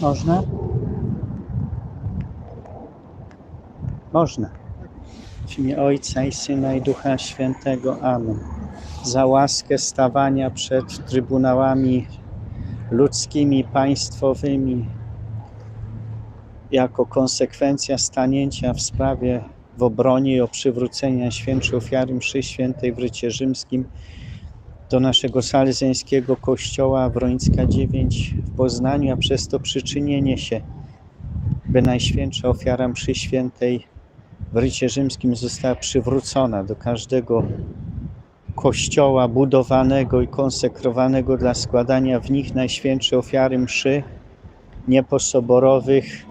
Można? Można. W imię Ojca i Syna i Ducha Świętego. Amen. Za łaskę stawania przed trybunałami ludzkimi, państwowymi, jako konsekwencja stanięcia w sprawie w obronie i o przywrócenie świętszej ofiary mszy świętej w rycie rzymskim do naszego salezjańskiego kościoła Wrońska 9 w Poznaniu, a przez to przyczynienie się, by Najświętsza ofiara mszy świętej w rycie rzymskim została przywrócona do każdego kościoła budowanego i konsekrowanego dla składania w nich Najświętszej ofiary mszy nieposoborowych,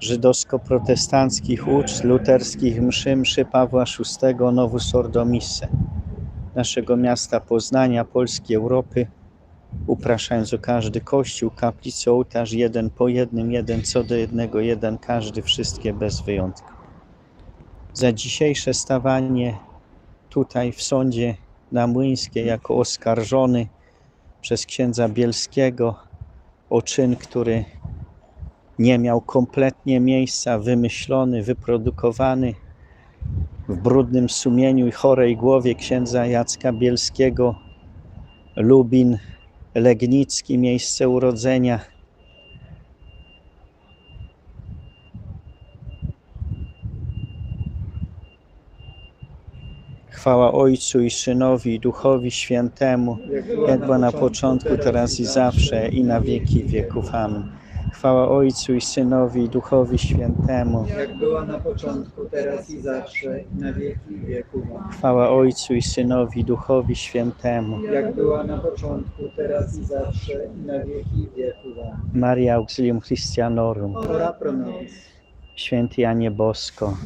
żydowsko-protestanckich uczt, luterskich mszy, mszy Pawła VI, Novus Ordo Misse naszego miasta Poznania, Polski, Europy, upraszając o każdy kościół, kaplicę, ołtarz, jeden po jednym, jeden co do jednego, jeden każdy, wszystkie bez wyjątku. Za dzisiejsze stawanie tutaj w sądzie na Młyńskiej jako oskarżony przez księdza Bielskiego o czyn, który nie miał kompletnie miejsca, wymyślony, wyprodukowany w brudnym sumieniu i chorej głowie księdza Jacka Bielskiego, Lubin, Legnicki, miejsce urodzenia. Chwała Ojcu i Synowi i Duchowi Świętemu, jak była na początku, teraz i zawsze, i na wieki wieków. Amen. Chwała Ojcu i Synowi i Duchowi Świętemu. jak była na początku, teraz i zawsze, i na wieki wieków. Chwała Ojcu i Synowi i Duchowi Świętemu. Jak była na początku, teraz i zawsze, i na wieki wieków. Maria Auxilium Christianorum. Ora pro nobis, Święty Janie Bosko.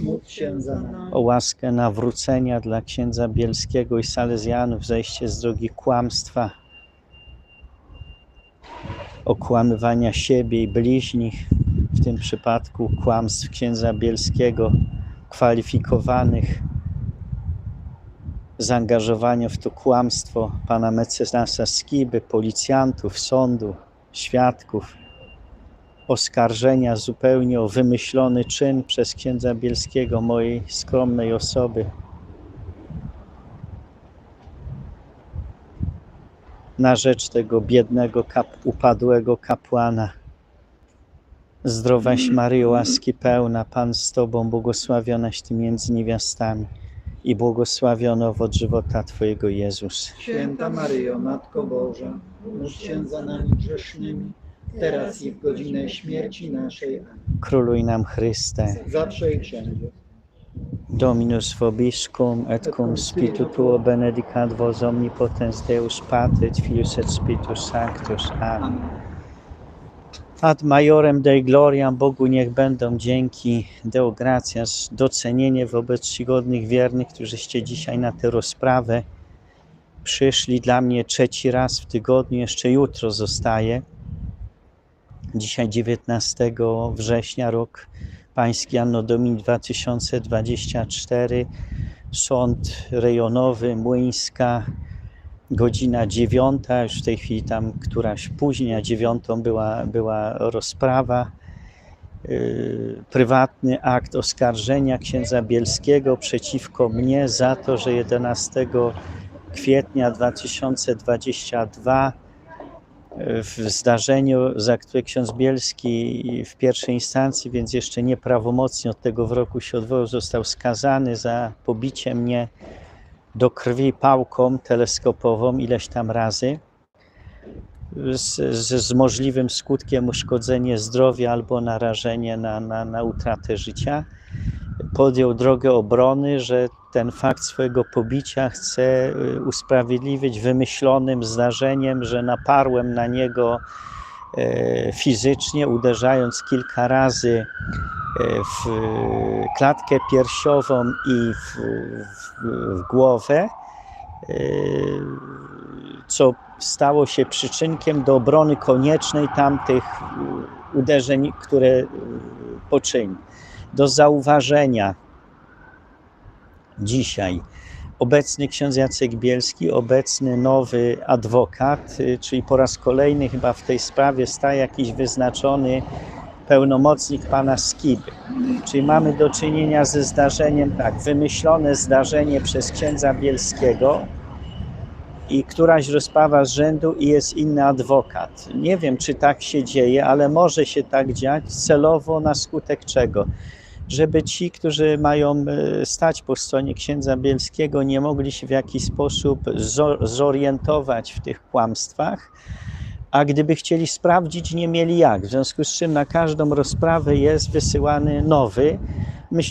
O łaskę nawrócenia dla księdza Bielskiego i Salezjanów, zejście z drogi kłamstwa, okłamywania siebie i bliźnich, w tym przypadku kłamstw księdza Bielskiego, kwalifikowanych, zaangażowania w to kłamstwo pana mecenasa Skiby, policjantów, sądu, świadków, oskarżenia zupełnie o wymyślony czyn przez księdza Bielskiego, mojej skromnej osoby. Na rzecz tego biednego, kap, upadłego kapłana. Zdrowaś Maryjo, łaski pełna, Pan z Tobą, błogosławionaś Ty między niewiastami i błogosławiony owoc żywota Twojego Jezus. Święta Maryjo, Matko Boża, módl się za nami grzesznymi, teraz i w godzinę śmierci naszej. Amen. Króluj nam Chryste. Zawsze i wszędzie. Dominus vobiscum et cum spiritu tuo benedicat vos omnipotens Deus Pater et Filius et Spiritus Sanctus. Amen. Ad majorem Dei gloriam Bogu niech będą dzięki Deo gratias, docenienie wobec czcigodnych wiernych, którzyście dzisiaj na tę rozprawę przyszli. Dla mnie trzeci raz w tygodniu, jeszcze jutro zostaje. Dzisiaj 19 września, rok pański Anno Domini 2024, sąd rejonowy Młyńska, godzina dziewiąta, już w tej chwili tam któraś później, a dziewiątą była, była rozprawa. Yy, prywatny akt oskarżenia księdza Bielskiego przeciwko mnie za to, że 11 kwietnia 2022 w zdarzeniu, za które ksiądz Bielski w pierwszej instancji, więc jeszcze nieprawomocnie od tego wyroku się odwołał, został skazany za pobicie mnie do krwi pałką teleskopową ileś tam razy z, z, z możliwym skutkiem uszkodzenie zdrowia albo narażenie na, na, na utratę życia. Podjął drogę obrony, że ten fakt swojego pobicia chce y, usprawiedliwić wymyślonym zdarzeniem, że naparłem na niego e, fizycznie, uderzając kilka razy e, w klatkę piersiową i w, w, w głowę, e, co stało się przyczynkiem do obrony koniecznej tamtych y, uderzeń, które y, poczynił. Do zauważenia dzisiaj obecny ksiądz Jacek Bielski, obecny nowy adwokat, y, czyli po raz kolejny chyba w tej sprawie staje jakiś wyznaczony pełnomocnik pana Skiby. Czyli mamy do czynienia ze zdarzeniem, tak, wymyślone zdarzenie przez księdza Bielskiego i któraś rozprawa z rzędu i jest inny adwokat. Nie wiem, czy tak się dzieje, ale może się tak dziać celowo na skutek czego? Żeby ci, którzy mają e, stać po stronie księdza Bielskiego, nie mogli się w jakiś sposób zo- zorientować w tych kłamstwach, a gdyby chcieli sprawdzić, nie mieli jak. W związku z czym na każdą rozprawę jest wysyłany nowy.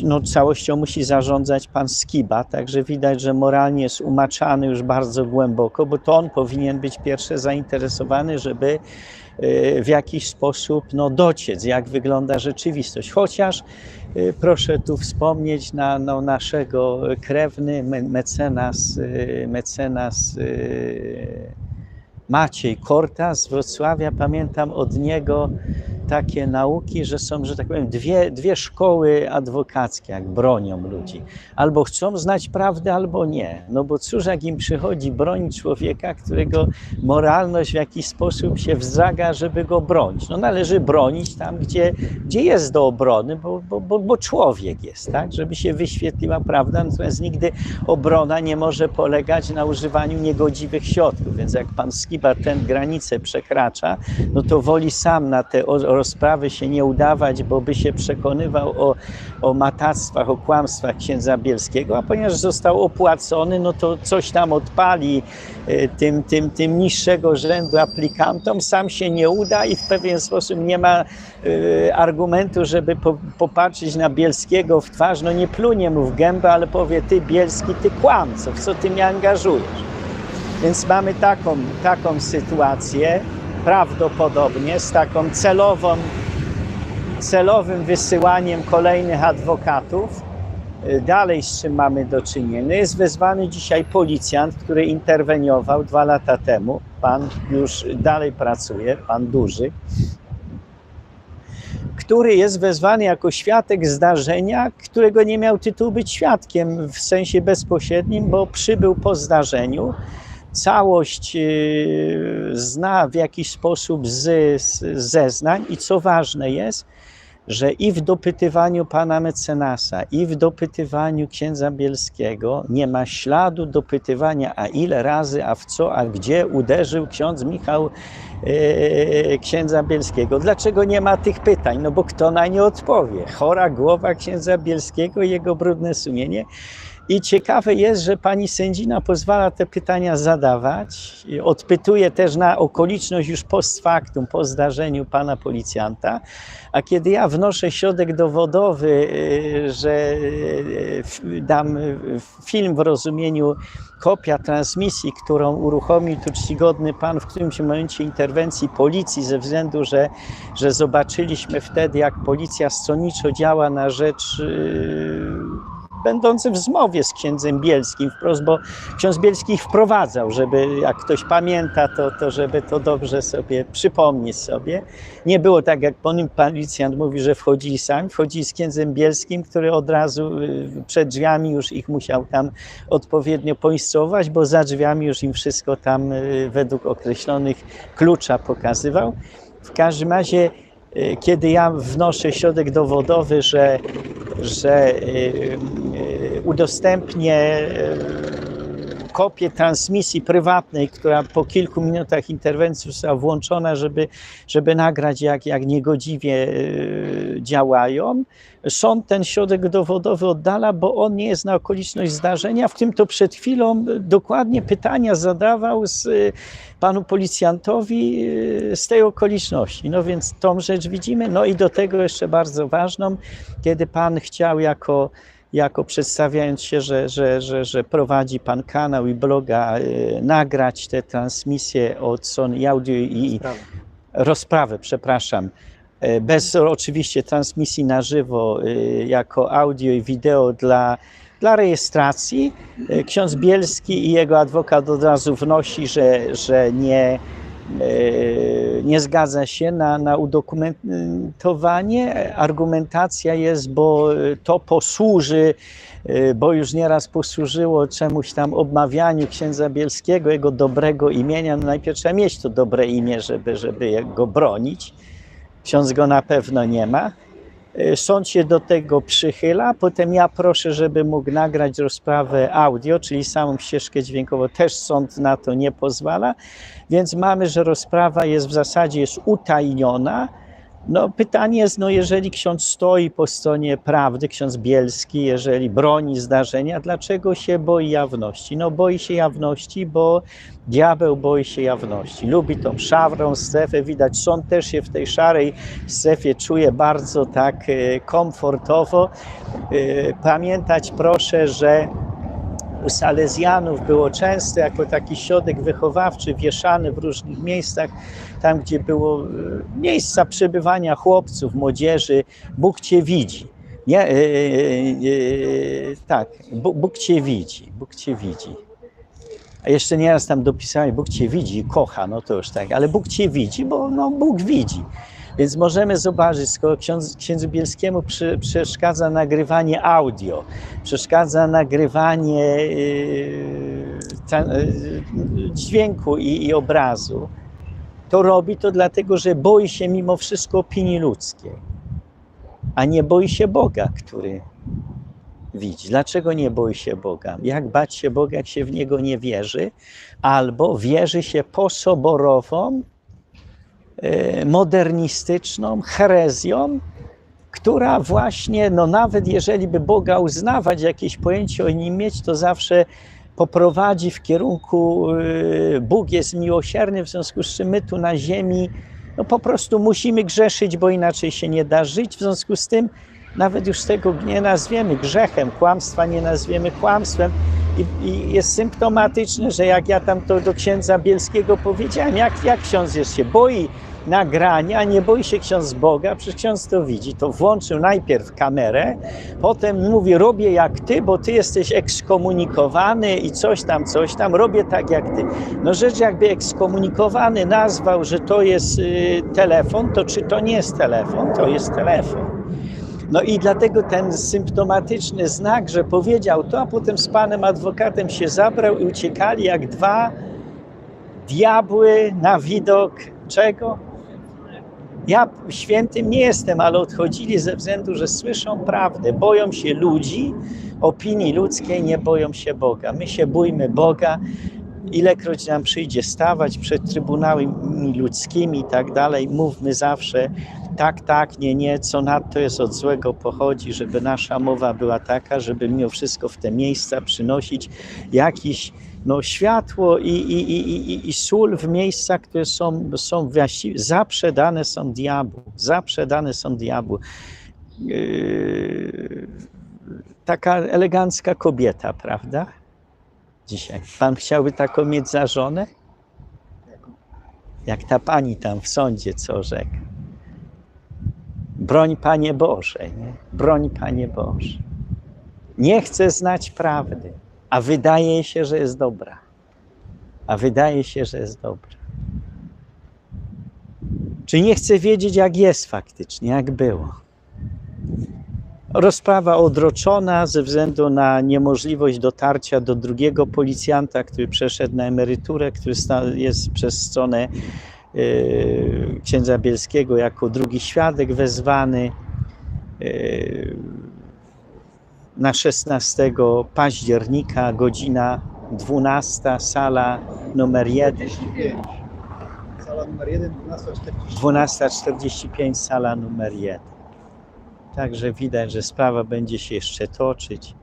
No, całością musi zarządzać pan Skiba, także widać, że moralnie jest umaczany już bardzo głęboko, bo to on powinien być pierwsze zainteresowany, żeby e, w jakiś sposób no, dociec, jak wygląda rzeczywistość. Chociaż proszę tu wspomnieć na no, naszego krewny me- mecenas, e, mecenas e, Maciej Korta z Wrocławia. Pamiętam od niego takie nauki, że są, że tak powiem, dwie, dwie szkoły adwokackie, jak bronią ludzi. Albo chcą znać prawdę, albo nie. No bo cóż, jak im przychodzi bronić człowieka, którego moralność w jakiś sposób się wzraga, żeby go bronić. No należy bronić tam, gdzie, gdzie jest do obrony, bo, bo, bo, bo człowiek jest, tak? Żeby się wyświetliła prawda, natomiast nigdy obrona nie może polegać na używaniu niegodziwych środków. Więc jak pan Skiba tę granicę przekracza, no to woli sam na te o- rozprawy się nie udawać, bo by się przekonywał o, o matactwach, o kłamstwach księdza Bielskiego, a ponieważ został opłacony, no to coś tam odpali e, tym, tym, tym niższego rzędu aplikantom, sam się nie uda i w pewien sposób nie ma e, argumentu, żeby po, popatrzeć na Bielskiego w twarz, no nie plunie mu w gębę, ale powie, ty Bielski, ty kłamco, w co ty mnie angażujesz? Więc mamy taką, taką sytuację, prawdopodobnie z taką celową, celowym wysyłaniem kolejnych adwokatów. Y, Dalej z czym mamy do czynienia? Jest wezwany dzisiaj policjant, który interweniował dwa lata temu. Pan już dalej pracuje, pan duży, który jest wezwany jako świadek zdarzenia, którego nie miał tytułu być świadkiem w sensie bezpośrednim, bo przybył po zdarzeniu całość y, zna w jakiś sposób z, z zeznań i co ważne jest, że i w dopytywaniu pana mecenasa, i w dopytywaniu księdza Bielskiego nie ma śladu dopytywania, a ile razy, a w co, a gdzie uderzył ksiądz Michał e, księdza Bielskiego. Dlaczego nie ma tych pytań? No bo kto na nie odpowie? Chora głowa księdza Bielskiego i jego brudne sumienie. I ciekawe jest, że pani sędzina pozwala te pytania zadawać. Odpytuje też na okoliczność już post factum, po zdarzeniu pana policjanta. A kiedy ja wnoszę środek dowodowy, y, że y, f- dam y, film w rozumieniu kopia transmisji, którą uruchomił tu czcigodny pan w którymś momencie interwencji policji, ze względu, że, że zobaczyliśmy wtedy, jak policja stronniczo działa na rzecz y, będący w zmowie z księdzem Bielskim wprost, bo ksiądz Bielski ich wprowadzał, żeby jak ktoś pamięta, to, to żeby to dobrze sobie przypomnieć sobie. Nie było tak, jak pan policjant mówi, że wchodzili sami, wchodzili z księdzem Bielskim, który od razu y, przed drzwiami już ich musiał tam odpowiednio poinstruować, bo za drzwiami już im wszystko tam y, według określonych klucza pokazywał. W każdym razie kiedy ja wnoszę środek dowodowy, że, że y, y, udostępnię y, kopię transmisji prywatnej, która po kilku minutach interwencji została włączona, żeby, żeby nagrać, jak, jak niegodziwie y, działają. Sąd ten środek dowodowy oddala, bo on nie jest na okoliczność zdarzenia, w tym to przed chwilą dokładnie pytania zadawał z y, panu policjantowi z tej okoliczności. No więc tą rzecz widzimy. No i do tego jeszcze bardzo ważną, kiedy pan chciał jako, jako przedstawiając się, że, że, że, że prowadzi pan kanał i bloga, y, nagrać te transmisje od strony audio i Sprawa. rozprawę, przepraszam, e, bez oczywiście transmisji na żywo, e, jako audio i wideo dla, dla rejestracji. Ksiądz Bielski i jego adwokat od razu wnosi, że, że nie, nie zgadza się na, na udokumentowanie. Argumentacja jest, bo to posłuży, e, bo już nieraz posłużyło czemuś tam obmawianiu księdza Bielskiego, jego dobrego imienia. No najpierw trzeba mieć to dobre imię, żeby, żeby go bronić. Ksiądz go na pewno nie ma. E, Sąd się do tego przychyla, potem ja proszę, żeby mógł nagrać rozprawę audio, czyli samą ścieżkę dźwiękową. Też sąd na to nie pozwala, więc mamy, że rozprawa jest w zasadzie jest utajniona. No, pytanie jest, no, jeżeli ksiądz stoi po stronie prawdy, ksiądz Bielski, jeżeli broni zdarzenia, dlaczego się boi jawności? No, boi się jawności, bo diabeł boi się jawności. Lubi tą szarą strefę, widać, sąd też się w tej szarej strefie czuje bardzo tak e, komfortowo. E, Pamiętać proszę, że u Salezjanów było często jako taki środek wychowawczy wieszany w różnych miejscach, tam gdzie było e, miejsca przebywania chłopców, młodzieży, Bóg Cię widzi. Nie, e, e, tak, Bóg, Cię widzi, Bóg Cię widzi. A jeszcze nieraz tam dopisałem, Bóg Cię widzi kocha, no to już tak, ale Bóg Cię widzi, bo no, Bóg widzi. Więc możemy zobaczyć, skoro ksiądz, księdzu Bielskiemu przy, przeszkadza nagrywanie audio, przeszkadza nagrywanie yy, ta, yy, dźwięku i, i obrazu, to robi to dlatego, że boi się mimo wszystko opinii ludzkiej, a nie boi się Boga, który widzi. Dlaczego nie boi się Boga? Jak bać się Boga, jak się w Niego nie wierzy? Albo wierzy się posoborową, modernistyczną herezją, która właśnie, no nawet jeżeli by Boga uznawać, jakieś pojęcie o nim mieć, to zawsze poprowadzi w kierunku e, Bóg jest miłosierny, w związku z czym my tu na ziemi no po prostu musimy grzeszyć, bo inaczej się nie da żyć. W związku z tym nawet już tego nie nazwiemy grzechem, kłamstwa nie nazwiemy kłamstwem. I, I, jest symptomatyczne, że jak ja tam to do księdza Bielskiego powiedziałem, jak, jak ksiądz jest się boi nagrania, nie boi się ksiądz Boga, przecież ksiądz to widzi, to włączył najpierw kamerę, potem mówi, robię jak ty, bo ty jesteś ekskomunikowany i coś tam, coś tam, robię tak jak ty. No rzecz jakby ekskomunikowany nazwał, że to jest y, telefon, to czy to nie jest telefon? To jest telefon. No i dlatego ten symptomatyczny znak, że powiedział to, a potem z panem adwokatem się zabrał i uciekali jak dwa diabły na widok czego? Ja świętym nie jestem, ale odchodzili ze względu, że słyszą prawdę, boją się ludzi, opinii ludzkiej, nie boją się Boga. My się bójmy Boga, ilekroć nam przyjdzie stawać przed trybunałami ludzkimi i tak dalej, mówmy zawsze tak, tak, nie, nie, co nadto jest od złego pochodzi, żeby nasza mowa była taka, żeby mimo wszystko w te miejsca przynosić jakiś no, światło i, i, i, i, i sól w miejscach, które są, są właściwie zaprzedane są diabłu, zaprzedane są diabłu. Yy, taka elegancka kobieta, prawda? Dzisiaj. Pan chciałby taką mieć za żonę? Jak ta pani tam w sądzie, co rzekł. Broń Panie Boże, nie? broń Panie Boże. Nie chce znać prawdy, a wydaje się, że jest dobra. A wydaje się, że jest dobra. Czy nie chce wiedzieć, jak jest faktycznie, jak było. Rozprawa odroczona ze względu na niemożliwość dotarcia do drugiego policjanta, który przeszedł na emeryturę, który jest przez stronę yy, księdza Bielskiego jako drugi świadek wezwany. Na 16 października, godzina 12, sala numer 1, 45. Sala numer 1, 12.40. 12.45, sala numer 1. Także widać, że sprawa będzie się jeszcze toczyć.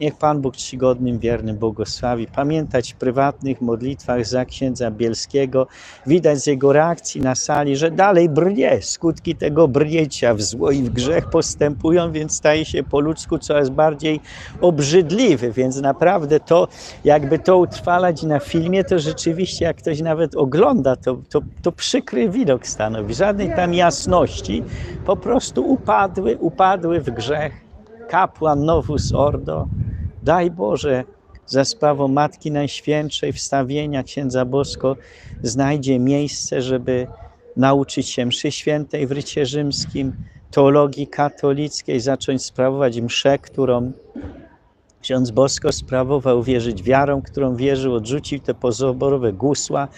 Niech Pan Bóg czcigodnym, wiernym błogosławi. Pamiętać w prywatnych modlitwach za księdza Bielskiego. Widać z jego reakcji na sali, że dalej brnie. Skutki tego brnięcia w zło i w grzech postępują, więc staje się po ludzku coraz bardziej obrzydliwy. Więc naprawdę to, jakby to utrwalać na filmie, to rzeczywiście jak ktoś nawet ogląda, to, to, to przykry widok stanowi. Żadnej tam jasności. Po prostu upadły, upadły w grzech kapłan Novus Ordo. Daj Boże, za sprawą Matki Najświętszej, wstawienia księdza Bosko, znajdzie miejsce, żeby nauczyć się mszy świętej w rycie rzymskim, teologii katolickiej, zacząć sprawować mszę, którą ksiądz Bosko sprawował, wierzyć wiarą, którą wierzył, odrzucił te pozoborowe gusła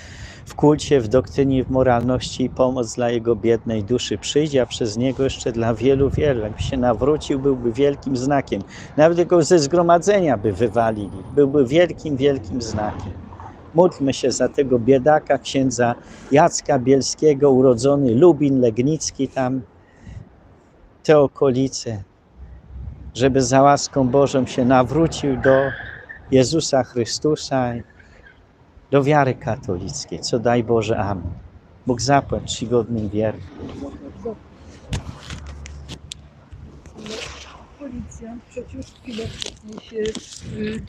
w kulcie, w doktrynie, w moralności i pomoc dla jego biednej duszy przyjdzie, a przez niego jeszcze dla wielu, wielu. Jakby się nawrócił, byłby wielkim znakiem. Nawet go ze zgromadzenia by wywalili. Byłby wielkim, wielkim znakiem. Módlmy się za tego biedaka księdza Jacka Bielskiego, urodzony Lubin, Legnicki tam, te okolice, żeby za łaską Bożą się nawrócił do Jezusa Chrystusa, do wiary katolickiej. Co daj Boże, amen. Bóg zapłać czcigodnym wiernym. Policjant przecież chwilę wcześniej się y,